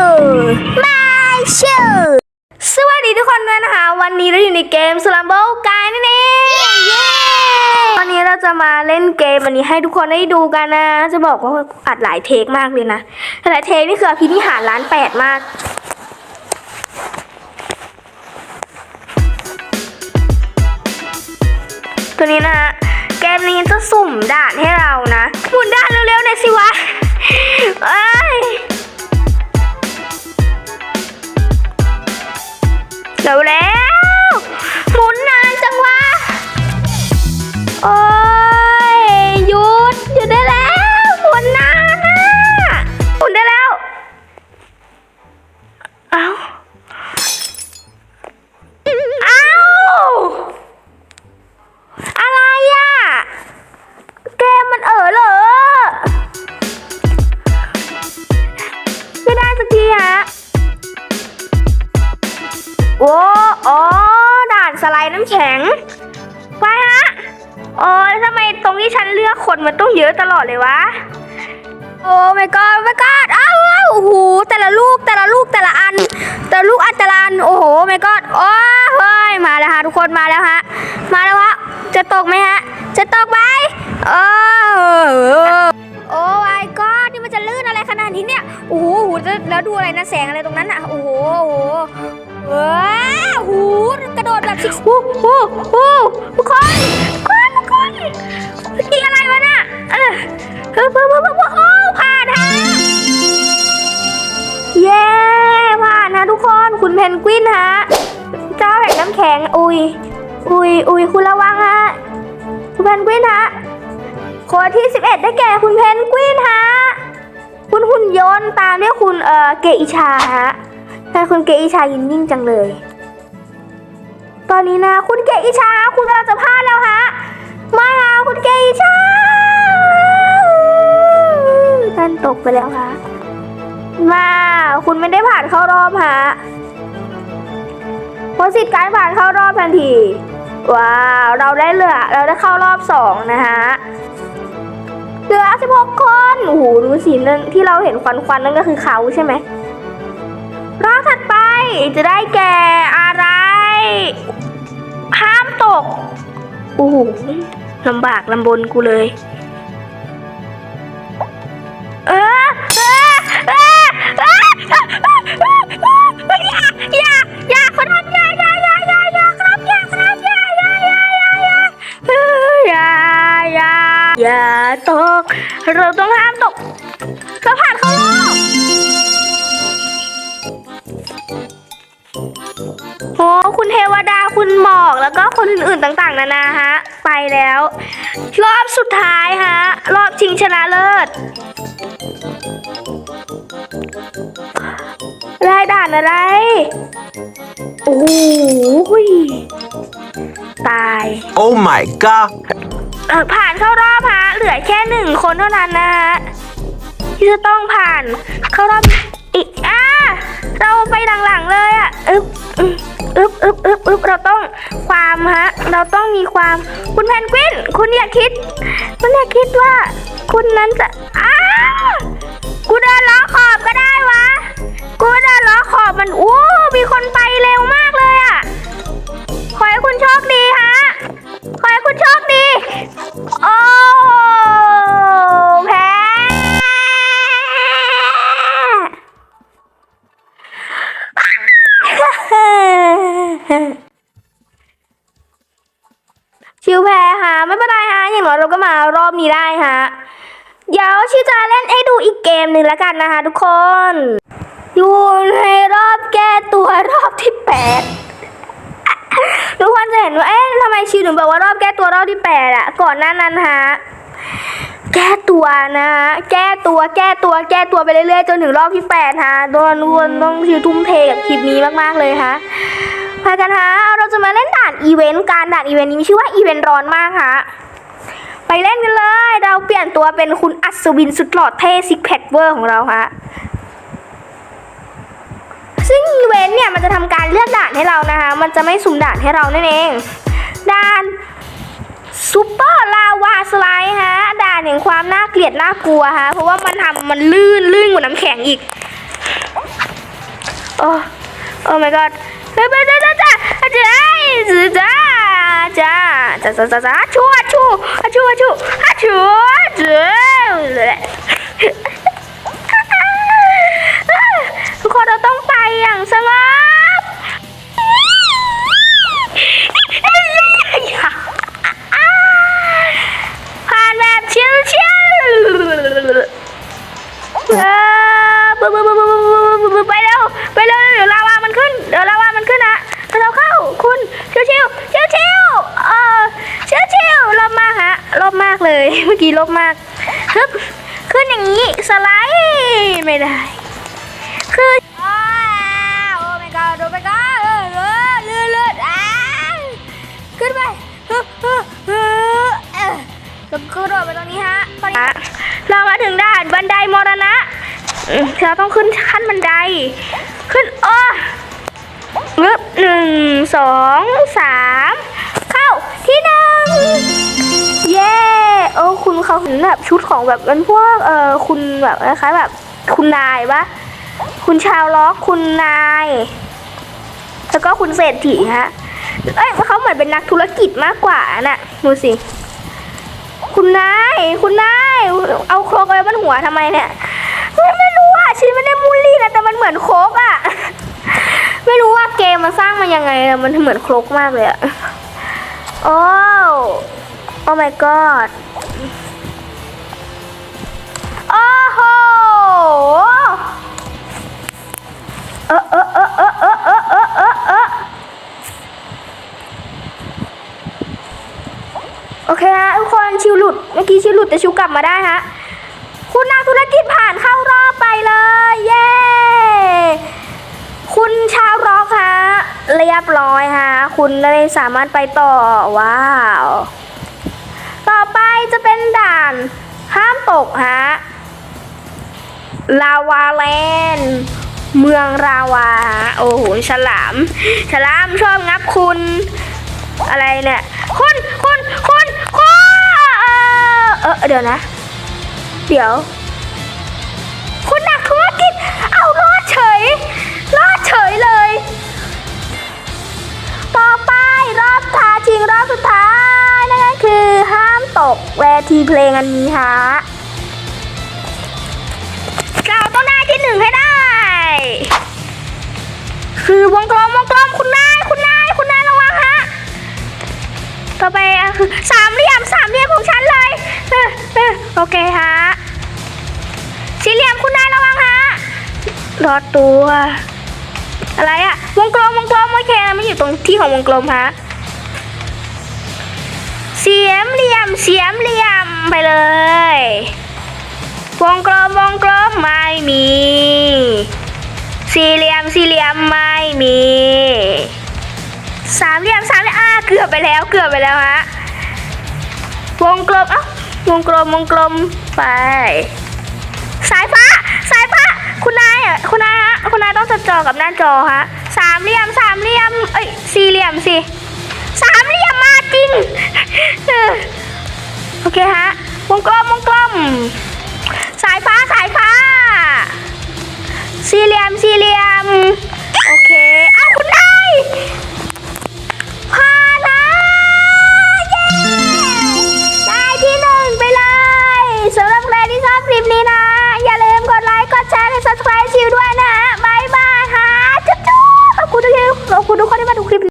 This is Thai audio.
สู่มาชูสวัสดีทุกคนด้วยนะคะ วันนี้เราอยู่ในเกม s l u m b o กายนั่นเองเย้วันนี้เราจะมาเล่นเกมวันนี้ให้ทุกคนได้ดูกันนะ จะบอกว่าอัดหลายเทคมากเลยนะหลายเทคนี่คืออภินิหารล้านแปดมากตัวนี้นะฮะเกมนี้จะสุ่มด่านให้เรานะหมุนด่านเร็วๆหน่อยสิวะ ร็วแล้ว โอ้แล้วทำไมตรงที่ฉันเลือกคนมันต้องเยอะตลอดเลยวะ โอ้ my god my god อ้าวอ้าวโอ้โหแต่ละลูกแต่ละลูกแต่ละอัน แต่ละลูกอันแต่ละอันโอ้โห my god โอ้เฮ้ยมาแล้วฮะทุกคนมาแล้วฮะมาแล้วฮะจะตกไหมฮะ จะตกไหมโอ้โอ้ my god นี่มันจะลื่นอะไรขนาดนี้เนี่ยโอ้โหโอ้โหแล้วแล้วดูอะไรนะแสงอะไรตรงนั้นอะโอ้โหโอ้โหว้าวโอ้โหกระโดดแบบซิกโอ้โหโอ้โหทุกคนทุกคนทุกคน เออเพิ่มเพิ่มเพิ่มเพิ่มโอ้ผ่านฮะเย้ผ่านนะทุกคนคุณเพนกวินฮะเจ้าแห่งน้ำแข็งอุยอุยอุยคุณระวังฮะคุณเพนกวินฮะคนที่ 11 ได้แก่คุณเพนกวินฮะคุณหุ่นยนต์ตามด้วยคุณเอ่อเกอิชาฮะแต่คุณเกอิชายินนิ่งจังเลย ตอนนี้นะ คุณเกอิชาคุณกำลังจะพลาดแล้วฮะมาคุณเกอิชา ท่านตกไปแล้วฮะมาคุณไม่ได้ผ่านเข้ารอบฮะเพราะสิทธิ์การผ่านเข้ารอบทันที ว้าว เราได้เหลือ เราได้เข้ารอบสองนะฮะ เหลือสิบหกคน โอ้โห ดูสินั่นที่เราเห็นควันควันๆนั่นก็คือเขาใช่ไหมรอบถัดไปจะได้แก่อะไร ห้ามตก โอ้โหลำบากลำบนกูเลย อย่าตก เราต้องห้ามตกเราผ่านเข้ารอบโอ้คุณเทวดาคุณหมอกแล้วก็คนอื่นๆต่างๆ นานาฮะ ไปแล้ว รอบสุดท้ายฮะ รอบชิงชนะเลิศได้ด่านอะไร โอ้โหยตาย Oh my god! เอ่อผ่านเข้ารอบฮะเหลือแค่หนึ่งคนเท่านั้นนะฮะที่จะต้องผ่านเข้ารอบอีกอ่าเราไปหลังๆเลยอะอึ๊บอึ๊บอึ๊บอึ๊บอึ๊บอึ๊บเราต้องความฮะ เราต้องมีความคุณแพนกวิน คุณอย่าคิด คุณอย่าคิดว่า คุณนั้นจะอ้ากูเดินล้อขอบก็ได้วะ กูเดินล้อขอบมันอู้มีคนไป เดี๋ยวชิจะเล่นให้ดูอีกเกมหนึ่งแล้วกันนะคะ ทุกคน อยู่ในรอบแก้ตัวรอบที่แปดทุกคนจะเห็นว่าเอ๊ะทำไมชิวถึงบอกว่ารอบแก้ตัวรอบที่แปดอะก่อนหน้านั้นฮะแก้ตัวนะฮะแก้ตัวแก้ตัวแก้ตัวไปเรื่อยๆ จนถึงรอบที่แปดฮะโดนวนต้องชิวทุ่มเทกับคลิปนี้มากๆเลยฮะไปกันฮะเราจะมาเล่นด่านอีเวนต์การด่านอีเวนต์นี้มีชื่อว่าอีเวนต์ร้อนมากฮะ ไปเล่นกันเลย เราเปลี่ยนตัวเป็นคุณอัศวินสุดหล่อเท่ซิกแพคเวอร์ของเราฮะซึ่งเวนเนี่ยมันจะทำการเลือกด่านให้เรานะคะ มันจะไม่สุ่มด่านให้เรานั่นเอง ด่านซูเปอร์ลาวาสไลด์ฮะ ด่านแห่งความน่าเกลียดน่ากลัวฮะ เพราะว่ามันทำมันลื่นลื่นกว่าน้ำแข็งอีก โอ้โอ้ my god เฮ้ยจ้าจ้าจ้าจ้าจ้าจ้าจ้าจ้าจ้าจ้ 我就哈戳戳我 มากฮะรอบมากเลย เมื่อกี้รอบมากฮึบขึ้นอย่างนี้สไลด์ไม่ได้คืออ้าวโอ้ my god โอ้ my god เออเออเลื่อนเลื่อนอ้าวขึ้นไปฮึบฮึบฮึบเออแล้วก็โดดไปตรงนี้ฮะตอนนี้เรามาถึงด่านบันไดมรณะอืมเราต้องขึ้นขั้นบันได ขึ้นโอ้ฮึบหนึ่งสองสามเข้าที่หนึ่ง เย้โอ้คุณเขาเห็นแบบชุดของแบบมันพวกเออคุณแบบคล้ายแบบคุณนายปะคุณชาวล็อกคุณนาย แล้วก็คุณเศรษฐีฮะเอ้ยเขาเหมือนเป็นนักธุรกิจมากกว่าน่ะดูสิคุณนายคุณนายเอาโครกอะไรบนหัวทำไมเนี่ยไม่ไม่รู้อะชีไม่ได้มูลลี่นะแต่มันเหมือนโครกอะไม่รู้ว่าเกมมันสร้างมายังไงมันเหมือนโครกมากเลยอะโอ้ อ้ my god โอ้โหเออเออเออเออเออเออเออเออเออโอเคฮะทุกคนชิวหลุด เมื่อกี้ชิวหลุดแต่ชิวกลับมาได้ฮะ คุณนักธุรกิจผ่านเข้ารอบไปเลย เย้ คุณชาวร็อกฮะเรียบร้อยฮะ คุณได้สามารถไปต่อ ว้าว จะเป็นด่าน ห้ามตกฮะ ลาวาแลนด์เมืองราวา โอ้โห ฉลาม ฉลามชอบงับคุณ อะไรเนี่ย คุณคุณคุณคุณเออเดี๋ยวนะ เดี๋ยว คุณนักธุรกิจ เอารอดเฉย รอดเฉยเลย ต่อไปรอบท้าชิงรอบสุดท้าย ตกเวทีเพลงอันนี้ฮะเราต้องได้ที่หนึ่งให้ได้ คือวงกลมวงกลมคุณนายคุณนายคุณนายระวังฮะต่อไปคือสามเหลี่ยมสามเหลี่ยมของฉันเลยเออโอเคฮะสี่เหลี่ยมคุณนายระวังฮะรอดตัว อะไรอะวงกลมวงกลมโอเคมันอยู่ตรงที่ของวงกลมฮะ เสียมเหลี่ยมเสียมเหลี่ยมไปเลย วงกลมวงกลมไม่มี สี่เหลี่ยมสี่เหลี่ยมไม่มี สามเหลี่ยมสามเหลี่ยมอ่าเกือบไปแล้วเกือบไปแล้วฮะ วงกลมเอ้าวงกลมวงกลมไป สายฟ้าสายฟ้าคุณนายอะคุณนายฮะคุณนายต้องจดจ่อกับหน้าจอฮะสามเหลี่ยมสามเหลี่ยมเอ้ยสี่เหลี่ยมสิสามเหลี่ยมมา จริง โอเคฮะ วงกลมวงกลม สายฟ้าสายฟ้า สี่เหลี่ยมสี่เหลี่ยม